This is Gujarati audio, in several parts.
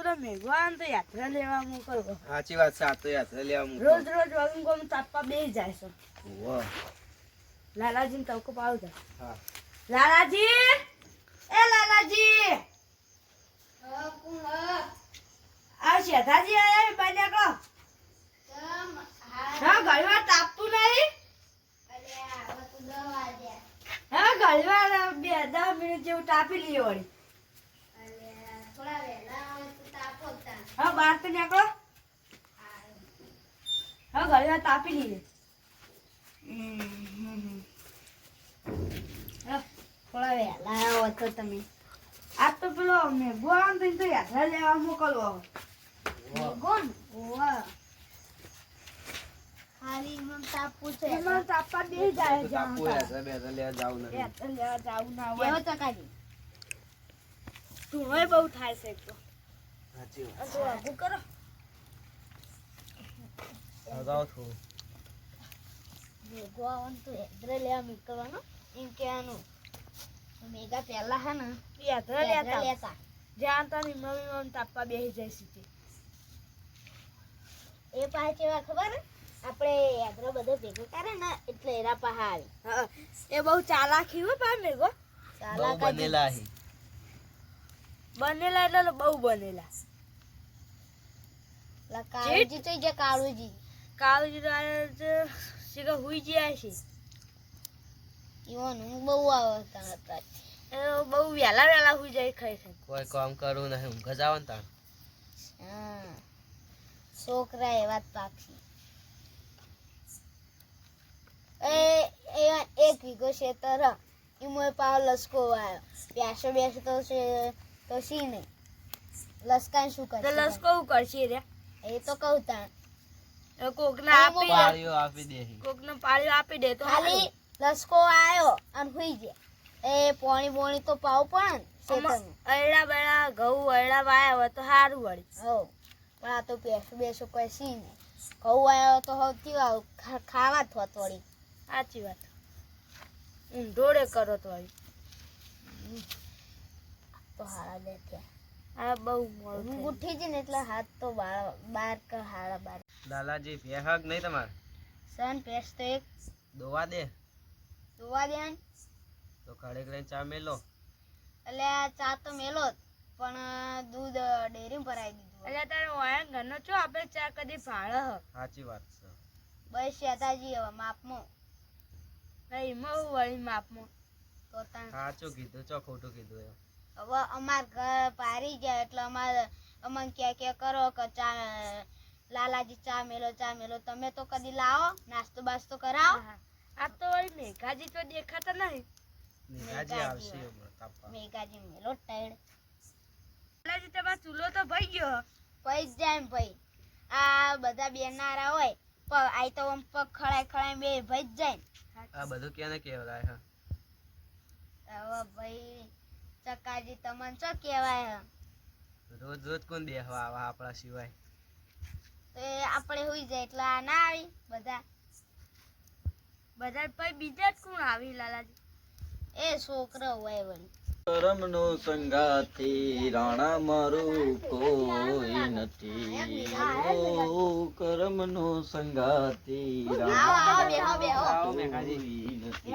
પેલો મેઘવાન તો યાત્રા લેવા મોકલો સાચી વાત છે આ તો યાત્રા લેવા મૂકો. રોજ રોજ વગન ગમ તાપવા બે જાય છે. વાહ. લાલાજી તવકો પાવ જાય હા. લાલાજી! એ લાલાજી! આ શેઠાજી આયા બાજા કો હા ઘડીવાર તાપતું નહીં? હા ઘડીવાર બે દસ મિનિટ જેવું તાપી લઈએ વળી. હા બહાર તો નીકળો. હા ઘરે તાપી લઈએ થોડા વહેલા આવો તો તમે. આજ તો પેલો મેઘવાન તો તો યાત્રા લેવા મોકલવો મેઘવાન ઓવા એમાં તાપવા દે જાય તાપુ યાત્રા બેત્રા લેવા જાવું. યાત્રા લેવા જાવું ના હોય. ધૂળોય બહુ થાય છે તો. સાચી વાત. તો આઘું કરો હગાવો થોડું. ભગવાન તો હેદરે લેવા નીકળવાનો એમ કહેવાનું મેગા પહેલા હે ને હેદરે લેતા લેતા જ્યાં તો મમ્મી મમ્મી તાપવા બેસી જાય સીધી એ પાછી એવા ખબર હે? આપણે હેદરો બધો ભેગો કરે ને એટલે એરા પાહા આવે હા એ બહુ ચાલાકી હો પા મેગો બહુ બનેલા બનેલા એટલે બહુ બનેલા કાળુજી તો જે કાળુજી. કાળજી હુઈ ગયા છે ઈવોનું બહુ આવતા હતા. એ બહુ વેલા વહેલા હુઈ જાય ખાઈ ખાઈ કોઈ કામ કરવું નહીં ઊંઘ જ આવે તાણ. છોકરા એવા જ પાક્ષી એ એ એક વીઘો ખેતર હ. એમાં પાવ લસકો આવ્યો પ્યાસો બેસો તો છે તો સી નહીં. લસકાન શું કરે કરશે લસકો કરશે રે? એ તો કહું તા કોકને આપી આપી દે. કોકને પાળીઓ આપી દે તો ખાલી લસકો આવ્યો અને હુઈ ગયા. એ પોણી બોણી તો પાવ પણ અયડા બયડા ઘઉં અળડા વાયા હોય તો સારું વળી. હો પણ આ તો પેસું બેસો કોઈ સી નહીં ઘઉં આવ્યો તો સૌથી ખાવા વળી. સાચી વાત. ઢોળે કરો તો તો હારા દે થયા આ બહુ મોડું હું ઉઠી જઈ એટલે હાથ તો બાર બાર કે હાડા બાર. લાલાજી ભેહક નહીં તમારે? સન પેસ તો એક. દોવા દે. દોવા દે તો ઘડીક લઈને ચા મેલો. એટલે આ ચા તો મેલો જ પણ દૂધ ડેરી ભરાઈ દીધું એટલે તારે વાયા ઘરનો છો? આપણે ચા કદી ભાળ સાચી વાત છે. બસ શેતાજી હવે માપમાં. નહીં એમાં વળી માપમાં? તો સાચું કીધું ચો ખોટું કીધું એમ. હવે અમાર ઘર પારી ગયા એટલે અમારે અમને ક્યાં ક્યાં કરો કે ચા લાલાજી ચા મેલો ચા મેલો. તમે તો કદી લાવો નાસ્તો બાસ્તો કરાવો. આ તો મેઘાજી તો દેખાતા નહીં. મેઘાજી આવશે મેઘાજી મેલો ટાઈડ લાલાજી તમારો ચૂલો તો ભઈ ગયો. ભઈ જાય ભાઈ. આ બધા બેનારા હોય પગ આઈ તો આમ પગ ખડાય ખડાય બે ભઈ જાય આ બધું કેને કહેવાય હા. હવે ભાઈ ચકાજી તમને શું કહેવાય રોજ રોજ કોણ બેહવા આવા આપણા સિવાય? તો એ આપણે હોઈ જાય એટલે આ ના આવી બધા. બધા પછી બીજા જ કોણ આવી લાલાજી? એ છોકરો હોય વળી. કરમનો સંગાતી રાણા મારું કોઈ નથી. ઓ કરમનો બેહો, બેહો. આવો, મેઘાજી. નથી.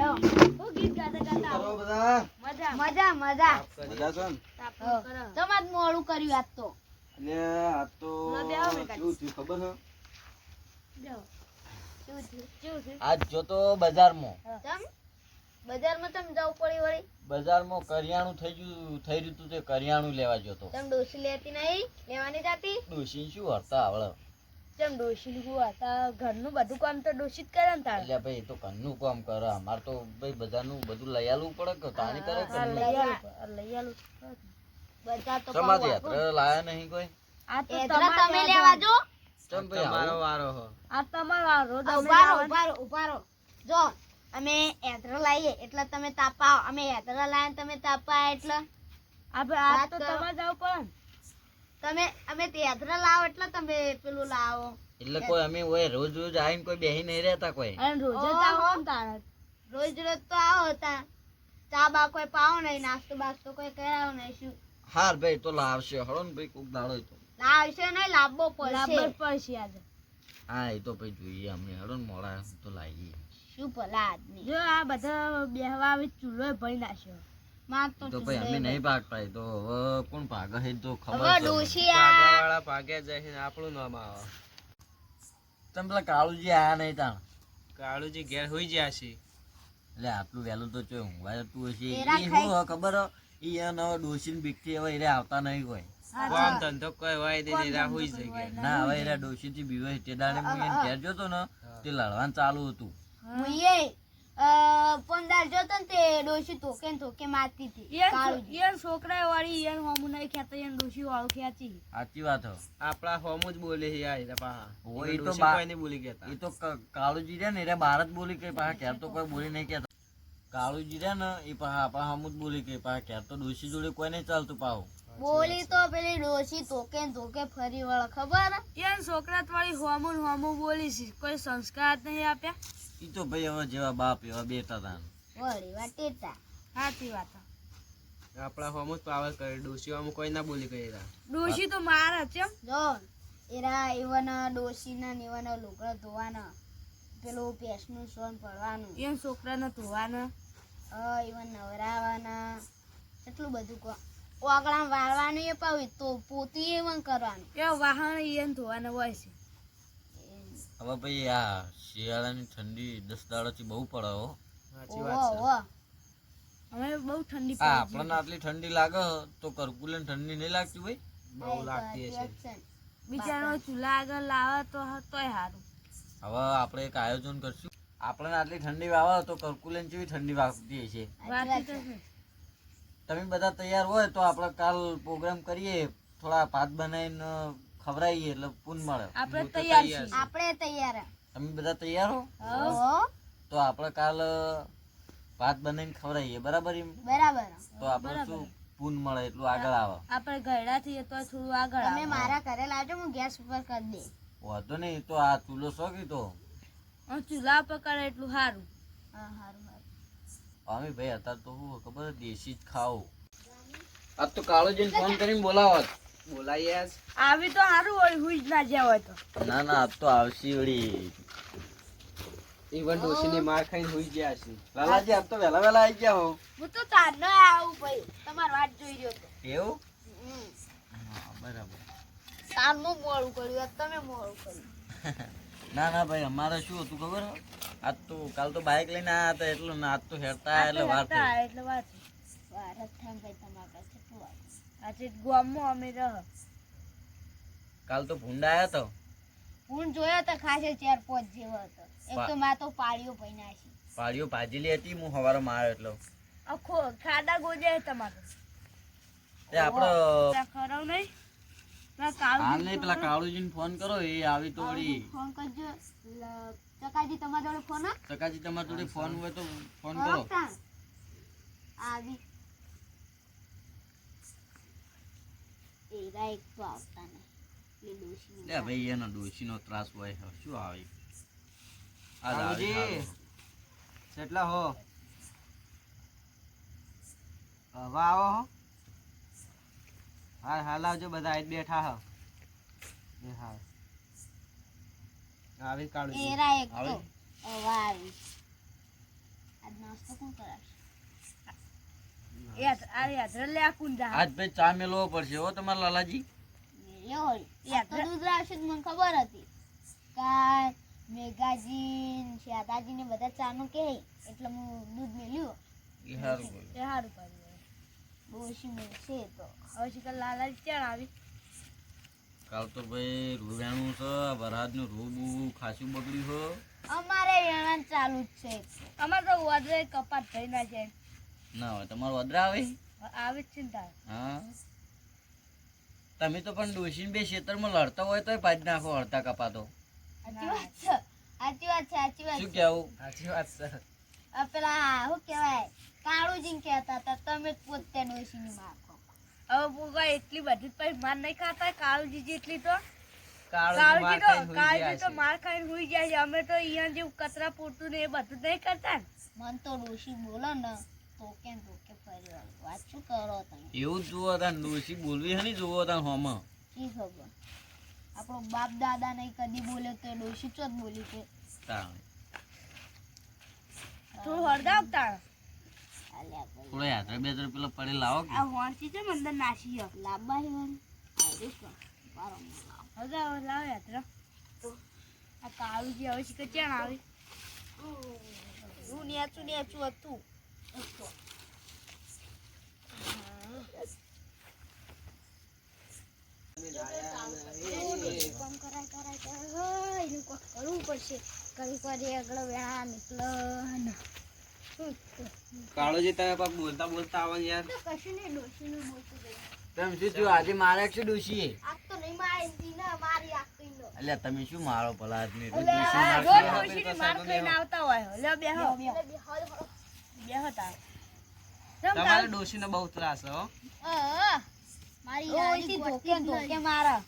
મજા. મજા મજા. છે ને? તમાર મોડું કર્યું આજ તો. એટલે આજ તો. શું થયું ખબર છે? આજ જો જોતો બજારમાં. તમ બજારમાં તમે જવું પડી વળી? બજારમાં કરિયાણું થઈ ગયું થઈ રહ્યું તું તે કરિયાણું લેવા જતો તમે ડોસી લેતી નહીં? લેવાની જાતી ડોસી શું હરતા આવડે? ચમ ડોશી હું હતા ઘરનું બધું કામ તો ડોશી જ કરે ને તારે એટલે ભાઈ તો ઘરનું કામ કરે અમાર તો ભાઈ બધાનું બધું લઈ આલવું પડે કે તાણી કરે કે? લઈ આલું બજાર તો સમાધિ યાત્રા લાયા નહીં કોઈ આ તો તમારે તમે લેવા જો ચમ ભાઈ તમારો વારો હો આ તમારો વારો અમે ઊભા રહો લાવવાનું. ઊભા રહો ઊભા રહો જો અમે યાત્રા લાવીએ એટલે તમે તાપા આવો. અમે યાત્રા લાયા તમે તાપા એટલે આ તો. તમારે જવું પડે. તમે અમે તે લાવો એટલે તમે પેલું લાવો. એટલે કોઈ અમે ઓય રોજ રોજ આવીને કોઈ બેહી નહીં રહેતા કોઈ. અને રોજ. આવો તારે. રોજ રોજ તો આવો હતા. ચા બા કોઈ પાવો નહીં નાસ્તો બાસ્તો કોઈ કરાવો નહીં શું? હાર ભાઈ તો લાવશે. હળો ને ભાઈ કોક દાડો તો. લાવશે નહીં લાવવો પડશે. પડશે પડશે આજે. હા એ તો ભાઈ જોઈએ અમે. હળો ને મોડા તો લાવીએ. શું ભલા આદમી. જો આ બધા બેહવા આવે ચૂલો ભરી નાખ્યો. તો તો ભાઈ અમે નહીં ભાગતા તો હવે કોણ ભાગે છે તો ખબર હવે ભાગે છે આપણું નામ આવે. તમે પેલા કાળુજી આયા નહીં તાણ? કાળુજી ઘેર હોઈ ગયા છે. એટલે આટલું વહેલું તો ચોય ઊંઘવા જતું હશે એ શું હોય ખબર હો? ઈ એને હવે ડોશીને બીકથી હવે એરે આવતા નહીં કોઈ. કામ ધંધો કોઈ હોય ને હોઈ જાય ના હવે એરા ડોશીથી બીવે તે દાડે હું એને ઘેર જોતો ને તે લડવાનું ચાલુ હતું. પંદર જોતો ને તે ડોશી ધોકે ને ધોકે મારતી હતી ઈયન છોકરા વાળી ઈયન હોમુ નહીં ખેતા ઈયન ડોશી વાળું ખેતી સાચી વાત હો. આપણા હોમુ જ બોલે છે યાર એરા પાહા. ઓય તો ડોશી બા- કોઈ નહીં બોલી કેતા એ તો કાળુજી રે ને એરે ભારત બોલી કે પાછા કે તો કોઈ બોલી નહીં કેતા કાળુજી રે ને એ પાછા આપણા હોમુ જ બોલી કે પાછા કે તો ડોશી જોડે કોઈ નહીં ચાલતું પાઉ બોલી તો પેલી ડોશી તોકે તોકે ફરી વળ ખબર? ઈયન છોકરા વાળી હોમુ હોમુ બોલી છે કોઈ સંસ્કાર જ નહીં આપ્યા? તો ભાઈ હવે જેવા બાપ એવા બેટા તા. વળી વાટેતા સાચી વાત આપણા હોમ જ પાવર કરે. ડોશી હોમ કોઈ ના બોલી કરી ડોશી તો મારા છે જો એરા ઈવન ડોશીના ને ઈવન લુગડા ધોવાના. પેલું પેસનું સોન પડવાનું છોકરા છોકરાને ધોવાના. અ ઈવન નવરાવાના. એટલું બધું કો ઓગળા વાળવાનું એ પાવી તો પોતી ઈવન કરવાનું. એ વાહણ એ ધોવાના હોય છે. હવે ભાઈ આ શિયાળાની ઠંડી દસ દાડાથી બહુ પડે હો. સાચી વાત છે. હવે બહુ ઠંડી આ આપણને આટલી ઠંડી લાગે તો કરકુલે ઠંડી નહીં લાગતી ભાઈ બહુ લાગતી છે. બિચારો ચૂલા આગળ લાવે તો તોય સારું હવે આપણે એક આયોજન કરશું. આપણને આટલી ઠંડી વાવે તો કરકુલે જેવી ઠંડી વાગતી હશે. છે. તમે બધા તૈયાર હોય તો આપણે કાલ પ્રોગ્રામ કરીએ. થોડા ભાત બનાવીને ખવડાવીએ એટલે પૂન મળે. આપણે તૈયાર છીએ. આપણે તૈયાર. તમે બધા તૈયાર હો? તો આપણે કાલ ભાત બનાવીને ખવડાવીએ બરાબર એમ? બરાબર. તો આપણે શું પૂન મળે એટલું આગળ આવે. આપણે ઘરડા થઈએ તો થોડું આગળ તમે મારા ઘરે લાવજો હું ગેસ ઉપર કરી દે વાંધો નહીં તો આ ચૂલો શોખી તો. ચૂલા પર કરે એટલું સારું. હા અમે ભાઈ અત્યારે તો શું ખબર દેશી જ ખાઓ આજ તો કાળોજીને ફોન કરીને બોલાવો બોલાય આવી તો સારું હોય હુઈ જ ના જ્યાં હોય તો. ના ના આજ તો આવશી વળી. ઈવન ડોશીને માર ખાઈને હોઈ ગયા છે લાલાજી આજ તો વહેલા વેલા આવી ગયા હો. હું તો તારનો આવું ભાઈ. તમારી વાત જોઈ રહ્યો તો. એવું? બરાબર. તારનું મોડું કર્યું આજ તમે મોડું કર્યું. ના ના ભાઈ અમારે શું હતું ખબર? આજ તો કાલ તો બાઇક લઈને આવ્યા હતા એટલે આજ તો હેરતા એટલે વાર થઈ. એટલે વાત થાય ભાઈ તમારા પાસે કેટલું વાર. આજે ગામમાં અમે રહ. કાલ તો ભૂંડા આવ્યો તો. હું જોયો તો ખાસે ચાર પાંચ જેવો હતો. એક તો માં તો પાળીઓ પૈના છે. પાળીઓ ભાજેલી હતી હું હવારો આવ્યો એટલો. આખો ખાડા ગોજે તમારો. તે આપણો ત્યાં નહીં? પેલા કાળુજીને ફોન કરો એ આવી તો વળી ફોન કરજો. ચકાજી તમારા જોડે ફોન ચકાજી તમારા જોડે ફોન હોય તો ફોન કરો. આવી એરા એક તો આવતા નહીં લે ભાઈ એનો ડોશીનો ત્રાસ હોય શું આવે? આજ. કેટલા હો. હવે આવો હો. હાલ હાલ આવજો બધા આઈ બેઠા હો. હાલ. આવી એક તો. હવે આવી. આજ નાસ્તો કોણ કરાવશે યાદ આ યાદ લે આ કુંડા આજ ભાઈ ચા મેલવો પડશે હો તમારા લાલાજી. આ તો દૂધ લાવશે તો મને ખબર હતી. કા મેઘાજી ને ને બધા ચાનું કે એટલે હું દૂધ મેલ્યું. એ સારું એ સારું કર્યું ડોશી મેળશે એ તો. હવે શીખર લાલા ચાણ આવી? કાલ તો ભાઈ રૂ છે વરસાદનું નું બૂ ખાસું બગડ્યું છે. અમારે વેણાં ચાલુ જ છે. અમારે તો વધે કપાત થઈ ના છે ના હોય તમારો વદરા આવે? આવે જ છે ને હા. તમે તો પણ ડોશીને બે ખેતરમાં લડતા હોય તો પાડી નાખો હળતા કપાતો. સાચી વાત છે સાચી વાત છે સાચી વાત શું કેવું? સાચી વાત છે. પેલા શું કહેવાય કાળુજી કહેતા હતા તમે પોતે ડોશીની માખો હવે ભૂગા એટલી બધી પછી માર નહીં ખાતા કાળુજી જેટલી તો. કાળુજી કાળુજી તો કાળુજી તો માર ખાઈને હોઈ જાય છે. અમે તો અહીંયા જેવું કચરા પૂરતું ને એ બધું નહીં કરતા ને. મન તો ડોશી બોલો ને તો તો કે એવું જુઓ તાન ડોશી બોલવી હે જુઓ તાન હોમાં. શી ખબર. આપણો બાપ દાદા નહીં કદી બોલે તો એ ચો બોલી છે. તાણ. થોડું હળગાવ તાર થોડો યાત્રા બે ત્રણ પેલો પડે લાવો કે. આ હોંસી છે અંદર નાસી હક લાંબા હે કો બારો લાવ. લાવ યાત્રા. આ કાળું જે હવે શીખર ક્યાં આવે. હું નેચું નેચું હતું. કાળોજી તમે પાક બોલતા બોલતા આવો યાર. કશું નહીં ડોશીનું બોલતું તમે શું થયું? આજે મારે છે તો નહીં મારી મારી તો ઈનો. તમે શું મારો પલા આદમી આ માર ખાઈને આવતા હોય. લે બેહો. એટલે બી હતા. તમારે ડોશીનો બહુ ત્રાસ હો. મારી યાદી ધોકે ધોકે મારા.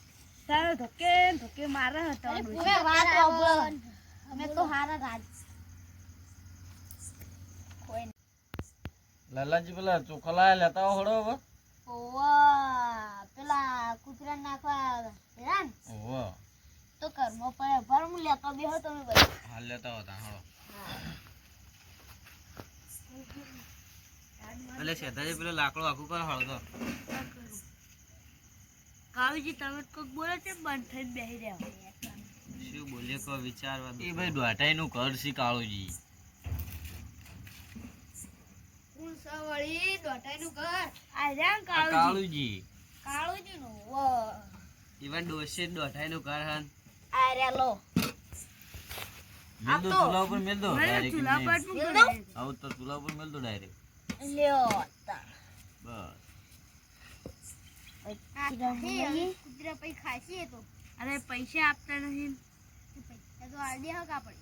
તારે ધોકે ધોકે મારા હતા અરે વાત સાંભળો. અમે તો હારા રાજ. લાલાજી પેલા ચોખલા લેતા હોડો હવે. ઓવા પેલા કૂતરા નાખવા ગયા ઓવા. તો ઘરમાં પર ભરમ લેતો બેહો તમે બધા. હા લેતા હોતા હળો. એટલે શેતાજી પેલો લાકડો આખું કર હળગો કાવીજી તમે કોક બોલો છે બંધ થઈ બેહી રહ્યા શું બોલીએ કો વિચારવા એ ભાઈ દોઢાઈ નું ઘર છે કાળુજી. સવળી દોટાઈનું ઘર. આ રહ્યા કાળુજી? કાળુજી. નું ઈવન ડોશી નું ઘર હન. આ લો. મેલ દો ચૂલા ઉપર મેલ દો ડાયરેક્ટ ચૂલા પર મેલ ને. આવું તો ચૂલા ઉપર મેલ દો ડાયરેક્ટ લ્યો તા. બસ. કૂતરા પૈ ખાસી તો. અરે પૈસા આપતા નથી. પૈસા તો આડી હક આપણે.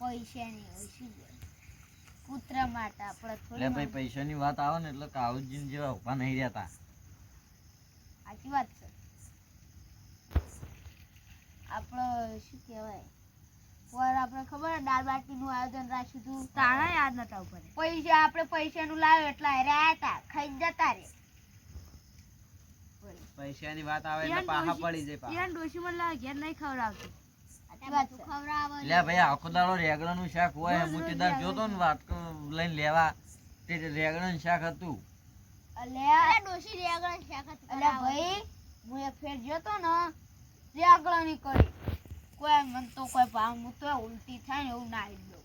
પૈસા નહીં હોય. શું કૂતરા માટે આપણે થોડી ભાઈ પૈસાની વાત આવે ને એટલે કાળુજી જેવા ઊભા નહીં રહેતા. સાચી વાત છે. આપણો શું કહેવાય? પર આપણે ખબર દાળ બાટીનું આયોજન રાખ્યું હતું. તારા યાદ નતા ઉપર. પૈસા આપણે પૈસાનું લાવ્યો એટલે રહ્યા હતા ખાઈ જતા રે પૈસાની વાત આવે એટલે પાહા પડી જાય પાહા. યાર ડોશી મને લાગે ઘેર નહીં ખવડાવતી. એટલે ભાઈ આખો દાડો રેગડાનું શાક હોય હું તે દાડ જોતો ને વાત લઈને લેવા. તે રેગડાનું શાક હતું. અલ્યા ડોશી રેગણ શાક અલ્યા ભાઈ હું એક ફેર જોતો ને રેગણની કરી. કોઈ મન તો કોઈ ભાવ હું તો ઉલટી થાય ને એવું નાઈ દઉં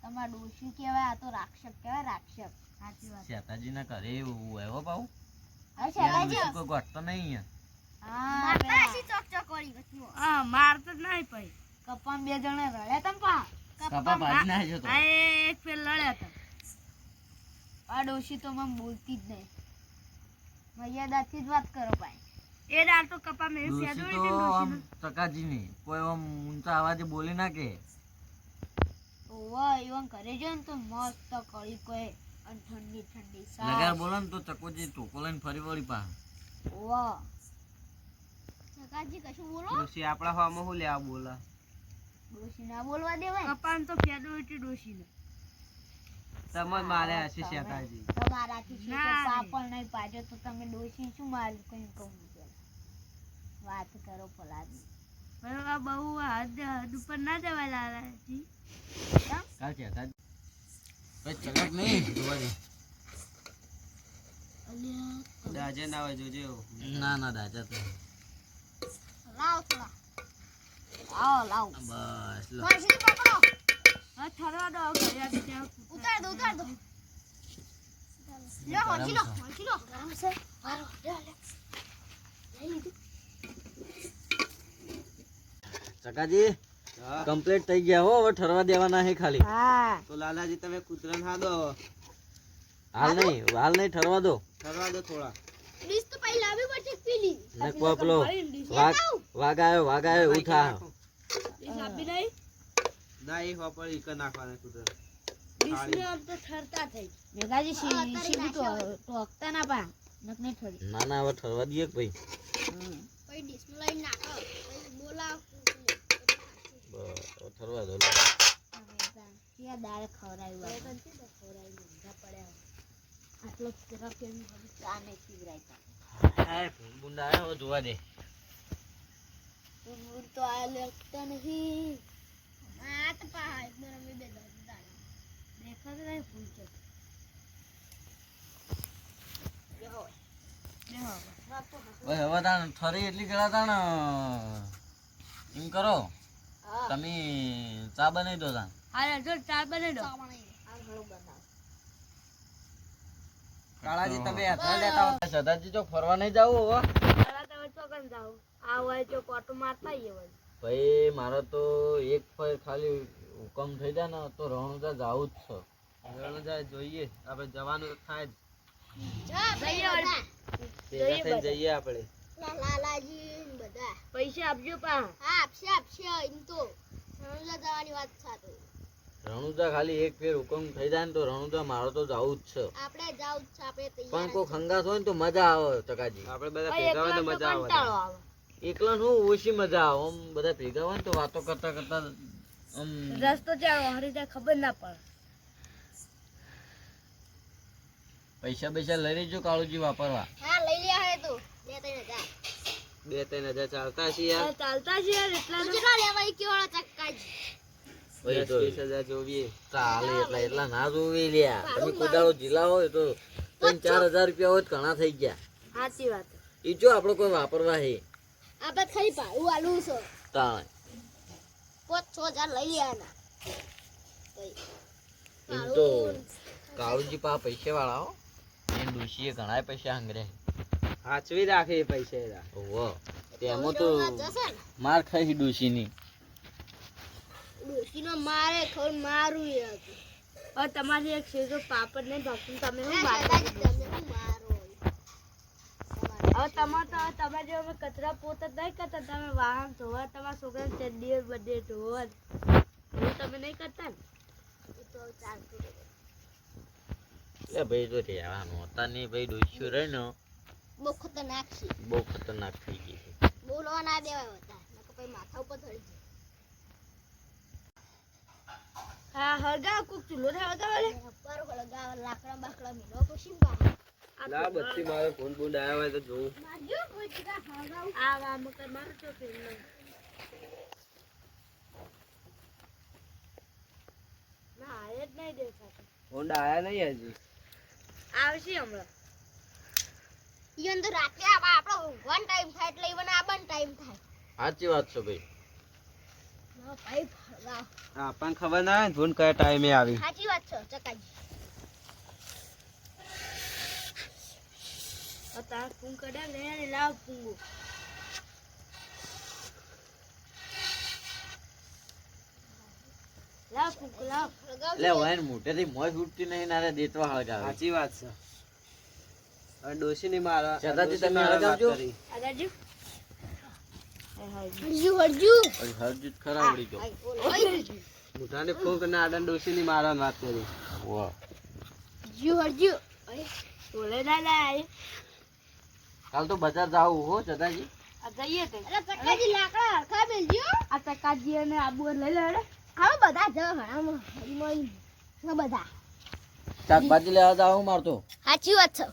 તમારા ડોશી કહેવાય આ તો રાક્ષસ કહેવાય રાક્ષસ સાચી વાત. શેતાજી ના ઘરે એવું આવ્યો પાઉ હવે શેતાજી કોઈ ગોઠતો નહીં હા હા મારતો જ નહીં પછી કપામાં બે જણા રડ્યા તમ પા? કપા ભાજી ના જતો આ એક ફેર લડ્યા હતા. આ ડોશી તો મને બોલતી જ નહીં. મર્યાદાથી જ વાત કરો ભાઈ. એ દાળ તો કપા મેં ડોશી ફેદો તો આમ ચકાજી નહીં કોઈ આમ ઊંચા અવાજે બોલી ના કે ઓવા એવા ઘરે જો ને તો મસ્ત કળી કોઈ અને ઠંડી ઠંડી લગાર સાસ. બોલો ને તો ચકોજી ટોકો લઈને ફરી વળી પા ઓવા. સકાજી કશું બોલો? ડોશી આપણા હોમાં હું લેવા બોલા. ડોશી ના બોલવા દેવાય? કપાન તો ફેદો હતી ડોશી ને તમે મારે હશે શેતાજી. તમારાથી રે. નહીં પાજો તો તમે ડોશી શું મારું કઈ કહું? વાત કરો પલાદી બરાબર આ બહુ હદ હદ ઉપર ના જવાય લાલાજી કાલ શેતાજી ભાઈ ચકક નહીં જોવા દે. દાજે ના હોય જોજે ના ના દાજા તો. લાવ થોડા. લાવ લાવ. બસ લો. ડોશી પકડો. હા થરવા દો ઉતાર દો ઉતાર દો. લો હોંચી લો હોંચી લો આરામ છે. આરો લે લે લઈ લીધું. ચકાજી કમ્પ્લીટ થઈ ગયા હો હવે ઠરવા દેવાના છે ખાલી. તો લાલાજી તમે કૂતરાને ના દો હાલ નહીં હાલ નહીં ઠરવા દો. ઠરવા દો થોડા. ડીશ તો પહેલા લાવવી પડશે પીલી. ને ના એ હોપર ઈક નાખવાના કૂતરા. ડીશને આમ તો ઠરતા થઈ. મેઘાજી સીધી તો ટોકતા ના પા નક નહીં થોડી ના ના હવે ઠરવા દઈએ કે ભાઈ. બોલાવ. હવે ઠરવા દો દાળ ખવડાવ્યું આટલો તરફ એમ ચા નહીં પીવરાય હાય આવ્યો જોવા દે. હું તો આ લેખતા નહીં. આ તો પહાડ ને રમી બે દાળ નહીં ફૂલ છે. ભાઈ હવે તાણ ફરી એટલી ગળા તાણ. એમ કરો. તમે ચા બનાવી દો તાણ હાલે જો ચા બનાવી દો. આ ઘણું બનાવ. કાળાજી તમે હાથમાં લેતા હો. સદાજી ચોક ફરવા નહીં જાવ હવે પેલા તમે ચોકન જાઓ આ હોય તો કોટો મારતા આવીએ વળી. ભાઈ મારે તો એક ફેર ખાલી હુકમ થઈ જાય ને તો રણુજા જાવું જ છે. રણુજા જોઈએ. આપણે જવાનું થાય જ. જઈએ આપણે. લાલાજી. બધા. પૈસા આપજો પા. હા આપશે આપશે એમ તો. રણુજા જવાની વાત સાચી. રણુજા ખાલી એક ફેર હુકમ થઈ જાય ને તો રણુજા મારો તો જાવું જ છે. આપણે જાવ છે આપણે પણ કોઈ ખંગાસ હોય ને તો મજા આવે ચકાજી આપણે બધા ભેગા હોય તો મજા આવે. એકલા શું ઓછી મજા આવે. આમ બધા ભેગા હોય ને તો વાતો કરતા કરતા આમ રસ્તો ચાલો હરી જાય ખબર ના પડે. પૈસા પૈસા લઈ લેજો કાળુજી વાપરવા. હા લઈ લે હે તું. બે ત્રણ હજાર. બે ત્રણ હજાર ચાલતા છીએ યાર. ચાલતા છે યાર એટલા કેટલા લેવા ઈ કેવાળો ચક્કાજી દસ હજાર જોવીએ ચાલે એટલા એટલા ના જોવી લ્યા. તમે કોદાળો જીલા હોય તો ત્રણ ચાર હજાર રૂપિયા હોય તો ઘણા થઈ ગયા. સાચી વાત. એ જો આપણે કોઈ વાપરવા હે. આપણે ખાલી ભાડું આલું છે. તાણે. પાંચ છ હજાર લઈ લેવાના. એમ તો કાળુજી પા પૈસા વાળા હો. એ ડોશીએ ઘણા પૈસા હંગરે હાચવી રાખે પૈસા ઓહો તેમાં તો માર ખાઈ ડોશીની. ડોશીનો મારે ખોર મારું એ હતું. હવે તમારી એક શેરો પાપડ ને ભાગતું તમે હું મારો હવે તમાર તો તમે જો અમે કચરા પોતા નહીં કરતા તમે વાહન ધોવા તમારા છોકરાને ચડ્ડી બધે ધોવા. એવું તમે નહીં કરતા ને? તો ચાલતું ભાઈ તો રહેવાનું. હતા નહીં ભાઈ ડોસ્યું રહે ને બહુ ખતરનાક છે. બહુ ખતરનાક થઈ ગઈ છે. બોલવા ના દેવાય હતા નકર પછી માથા ઉપર ચડી જાય. હા હળગાવ કોક ચૂલો ને હળગાવ લે. પર હળગાવ લાકડા બાકડા મિલો પછી લા બચ્ચી મારો ફોન બોન આયા હોય તો જોઉં. આ વા મકર મારો તો ફેર ના એ જ નહીં દેખાતો. ફોન આયા નહીં હજી. આવશે હમણાં. ઈ અંદર રાતે આવા આપણો વન ટાઈમ થાય એટલે ઈવન આબાનો ટાઈમ થાય. સાચી વાત છે ભાઈ. ના આપણને ખબર ના હોય ધૂન કયા ટાઈમે આવી. સાચી વાત છે ચકાજી. તાર પૂંગ કડા લે લાવ પૂંગો લાવ પૂંગ લાવ. એટલે વાયન મોટેથી મોય છૂટતી નહીં નારે દેતવા હળગાવે સાચી વાત છે. ડોશી ની મારા તમે. વાત કરી. હરજુ હરજુ. ખરા વળી જો મોઢાને ફોન કરીને આડા ડોશી ની મારા વાત કરી. વાહ. હરજુ હરજુ. બોલે ના કાલ તો બજાર જાવું હો દાદાજી જઈએ તે. અરે ચક્કાજી લાકડા હરખા બેલજો આ ચક્કાજી અને આબુ લઈ લે અરે હા બધા જ હરામ બધા. શાકભાજી લેવા જાવ મારતો સાચી વાત છે.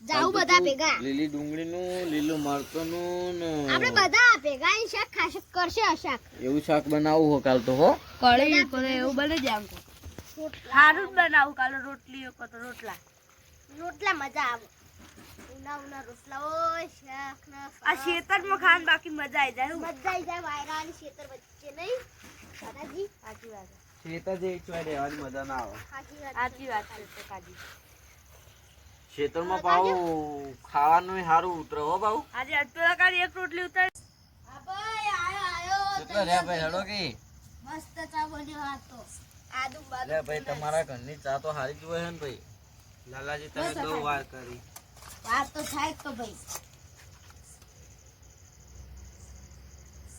જાવું બધા ભેગા. લીલી ડુંગળીનું લીલું મરચું નું આપણે બધા ભેગા એ શાક ખાશે કરશે આ શાક. એવું શાક બનાવવું હો કાલ તો હો? કળી કરે એવું બને જ આમ સારું જ બનાવું કાલ રોટલી કો તો રોટલા. રોટલા મજા આવે. ઉના ઉના રોટલા ઓય શાક ના આ શેતરમાં ખાન બાકી મજા આવી જાય મજા આવી જાય વાયરા અને શેતર વચ્ચે નહીં. દાદાજી. સાચી વાત શેતર જે એક વાર રહેવાની મજા ના આવે. સાચી વાત સાચી વાત છે કાજી ખેતરમાં પાઉ ખાવાનું સારું ઉતરે હો બાઉ. આજે અટોલા કાઢી એક રોટલી ઉતાર. આયો આયો રહ્યા ભાઈ હેડો કે. મસ્ત ચા બન્યો આ તો. આદુ બાદુ ભાઈ તમારા ઘરની ચા તો સારી જ હોય ને ભાઈ. લાલાજી તમે બહુ વાર કરી. વાત તો થાય તો ભાઈ.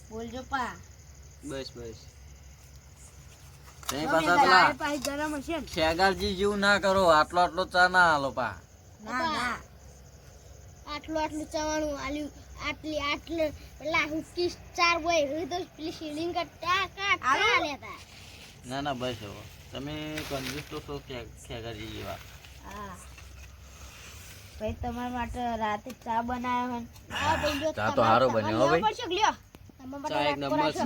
બોલજો પા. બસ બસ. પાછા પેલા પાછી ગરમ હશે ને. શેગારજી જેવું ના કરો આટલો આટલો ચા ના હાલો પા. ના ના. આટલું આટલું ચવાણું આલ્યું. આટલી આટલે પેલા હુકી ચાર બોય હોય તો પેલી સીલિંગ કટ્ટા કાટ લેતા ના ના બસ હવે. તમે કંજૂસ તો છો ખે- ખેગાજી જેવા. હા. ભાઈ તમારા માટે રાતે ચા બનાવ્યો હે હા ભાઈ જો ચા તો હારો બન્યો હો ભાઈ. લ્યો. ચા એક નંબર છે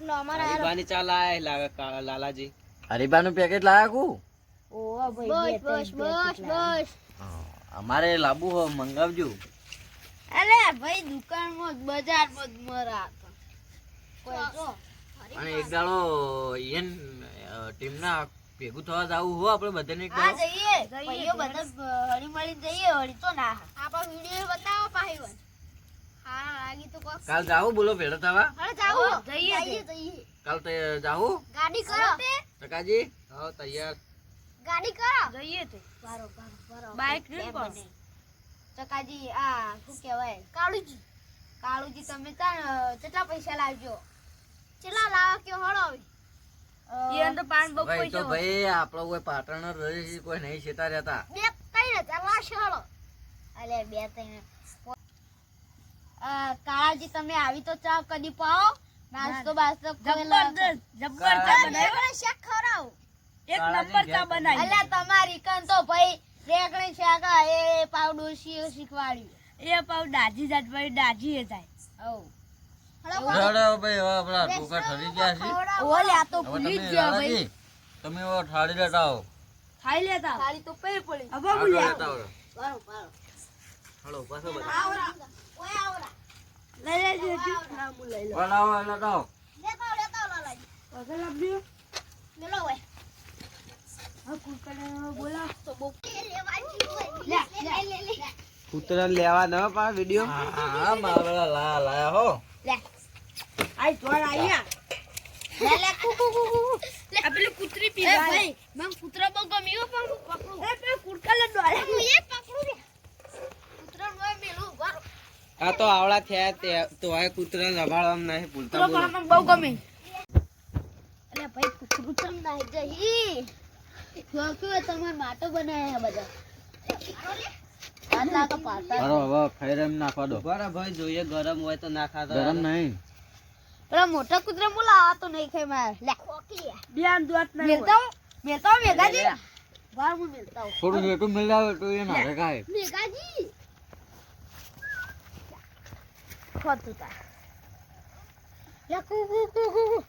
લો અમારા હરીબાની ચા લાય લાગે લાલાજી. હરીબાનું પેકેટ લાયા કુ? ઓહો ભાઈ બસ બસ બસ અમારે લાબુ હો મંગાવજો. અરે ભાઈ દુકાનમાં બજારમાં જ મરા હતા અને એક દાડો ઈયન ટીમના ભેગું થવા જવું હો આપણે બધાને એક હા દાડો. જઈએ. ભાઈઓ બધા હળી મળી જઈએ હળી તો ના આપા વિડિયો બતાવો પાહી હા લાગી તો કોક. કાલ જાવું બોલો ભેળા થવા. હા જાવો જઈએ જઈએ. જઈએ કાલ તો જાવું ગાડી કરો. ટકાજી. હા તૈયાર. ગાડી કરો. જઈએ તે. બારો બારો બાઈક લઈને પણ ચકાજી આ શું કહેવાય? કાળુજી. કાળુજી તમે ત્યાં કેટલા પૈસા લાવજો? કેટલા લાવા કે હળો હવે? તો પાંચ બક તો ભાઈ આપણો કોઈ પાટણ રહે કોઈ નહીં છેતા રહેતા. બે ત્રણ હજાર લાવશે હળો. અલે બે ત્રણ કાળાજી તમે આવી તો ચા કદી પાઓ નાસ્તો બાસ્તો જબરદસ્ત જબરદસ્ત શાક ખવડાવો. એક નંબર ચા બનાવી. અલ્યા તમારી કન તો ભાઈ રેગણી શાકા એ પાવ ડોશી શીખવાડ્યું. એ પાવ દાજી જાત ભાઈ દાજી એ જાય. ઓ રડો ભાઈ હવે આપણા ટોકા ઠરી ગયા છે. ઓલે આ તો ભૂલી જ ગયા ભાઈ. તમે હવે ઠાડી લેતા આવો. ખાઈ લેતા ખાલી તો પે પડી. હવે ભૂલી લેતા આવો. બારો બારો હળો પાછો બધા ઓય આવરા. લઈ લેજે. ના, હું લઈ લઉં. પણ લેતા આવો. લેતા આવો, લેતા આવો લાલાજી. પગે લાવજો. મેલો હોય કૂતરા લેવા ન પા વિડિયો હા માવડા લા લા હો આઈ જોડ આયા. લે લે કુ કુ કુ લે આ પેલી કૂતરી એ પીવા ભાઈ મને કૂતરા બો ગમ્યો પણ હું પકડું એ પેલી કુડકા લે ડોલે. હું એ પકડું રે કૂતરા નો મેલું બારો આ તો આવડા થયા તે તો આ કૂતરા રમાડવામાં નહીં ભૂલતા બોલો બહુ ગમે અલે ભાઈ કૂતરું તમ નાઈ જઈ જોકે તમાર માટો બનાયા બધા. મોટા કુતરા બોલાવા તો નહીં ખાય મારે. થોડું જેટલું મિલાવે તો એ ના ખાય મેઘાજી? ખોતું તા. કુ કુ કુ કુ.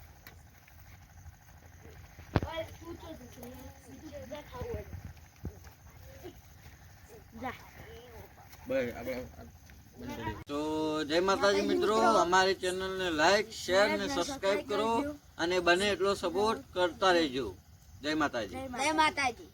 તો જય માતાજી મિત્રો, અમારી ચેનલને લાઈક શેર ને સબસ્ક્રાઇબ કરો અને બને એટલો સપોર્ટ કરતા રહેજો. જય માતાજી. જય માતાજી.